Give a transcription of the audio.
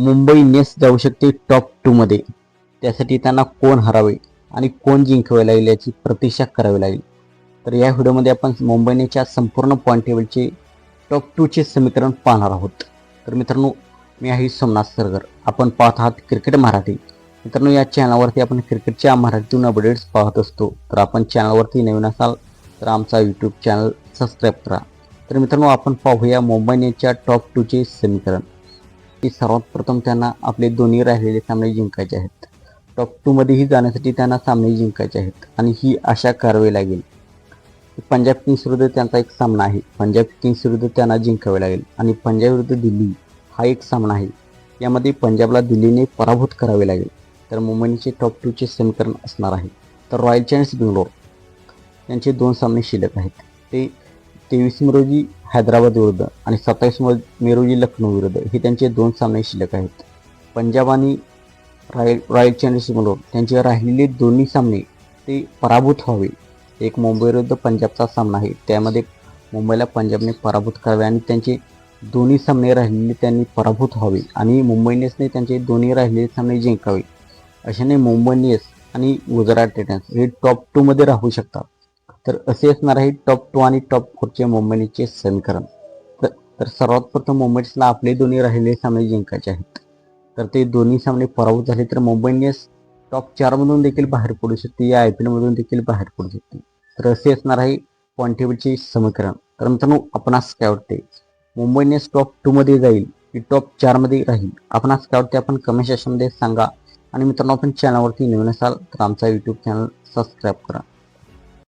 Mumbai Indians जाऊ शकते top टूमध्ये त्यासाठी त्यांना कोण हरावे आणि कोण जिंकावे लागेल याची प्रतीक्षा करावी लागेल. तर या व्हिडिओमध्ये आपण मुंबई इंडियन्सच्या संपूर्ण पॉईंट टेबलचे टॉप टूचे समीकरण पाहणार आहोत. तर मित्रांनो मी आहे सोमनाथ सरगर. आपण पाहत आहात क्रिकेट मराठी. मित्रांनो या चॅनलवरती आपण क्रिकेटच्या मराठीतून अपडेट्स पाहत असतो. तर आपण चॅनलवरती नवीन असाल तर आमचा यूट्यूब चॅनल सबस्क्राईब करा. तर मित्रांनो आपण पाहूया मुंबई इंडियन्सच्या टॉप टूचे समीकरण. की सर्वात प्रथम त्यांना आपले दोन्ही राहिलेले सामने जिंकायचे आहेत. टॉप टूमध्येही जाण्यासाठी त्यांना सामने जिंकायचे आहेत आणि ही आशा करावी लागेल. पंजाब किंग्स विरुद्ध त्यांचा एक सामना आहे. पंजाब किंग्स विरुद्ध त्यांना जिंकावे लागेल आणि पंजाब विरुद्ध दिल्ली हा एक सामना आहे. यामध्ये पंजाबला दिल्लीने पराभूत करावे लागेल. तर मुंबईचे टॉप टूचे समीकरण असणार आहे. तर रॉयल चॅलेंज बेंगलोर यांचे दोन सामने शिल्लक आहेत. ते तेवीस मे रोजी हैदराबाद विरुद्ध आणि सत्तावीस मे रोजी लखनौ विरुद्ध हे त्यांचे दोन सामने शिल्लक आहेत. पंजाब आणि राय रॉयल चॅलेंजर्स बेंगलोर त्यांचे राहिलेले दोन्ही सामने ते पराभूत व्हावे. एक मुंबई विरुद्ध पंजाबचा सामना आहे. त्यामध्ये मुंबईला पंजाबने पराभूत करावे आणि त्यांचे दोन्ही सामने राहिलेले त्यांनी पराभूत व्हावे आणि मुंबई इंडियन्सने त्यांचे दोन्ही राहिलेले सामने जिंकावे. अशाने मुंबई इंडियन्स आणि गुजरात टायटन्स हे टॉप टूमध्ये राहू शकतात. तर असे असणार आहे टॉप टू आणि टॉप फोरचे मुंबईचे इंडियन्सचे समीकरण. तर सर्वात प्रथम मुंबईसला आपले दोन्ही राहिलेले सामने जिंकायचे आहेत. तर ते दोन्ही सामने पराभूत झाले तर मुंबई इंडियन्स टॉप चारमधून देखील बाहेर पडू शकते. या आय पी एलमधून देखील बाहेर पडू शकते. तर असे असणार आहे पॉईंट टेबलचे समीकरण. तर मित्रांनो आपणास काय वाटते? मुंबई इंडियन्स टॉप टूमध्ये जाईल की टॉप चारमध्ये राहील? आपणास काय वाटते? आपण कमेंट सेक्शनमध्ये सांगा. आणि मित्रांनो आपण चॅनलवरती नवीन असाल तर आमचा यूट्यूब चॅनल सबस्क्राईब करा.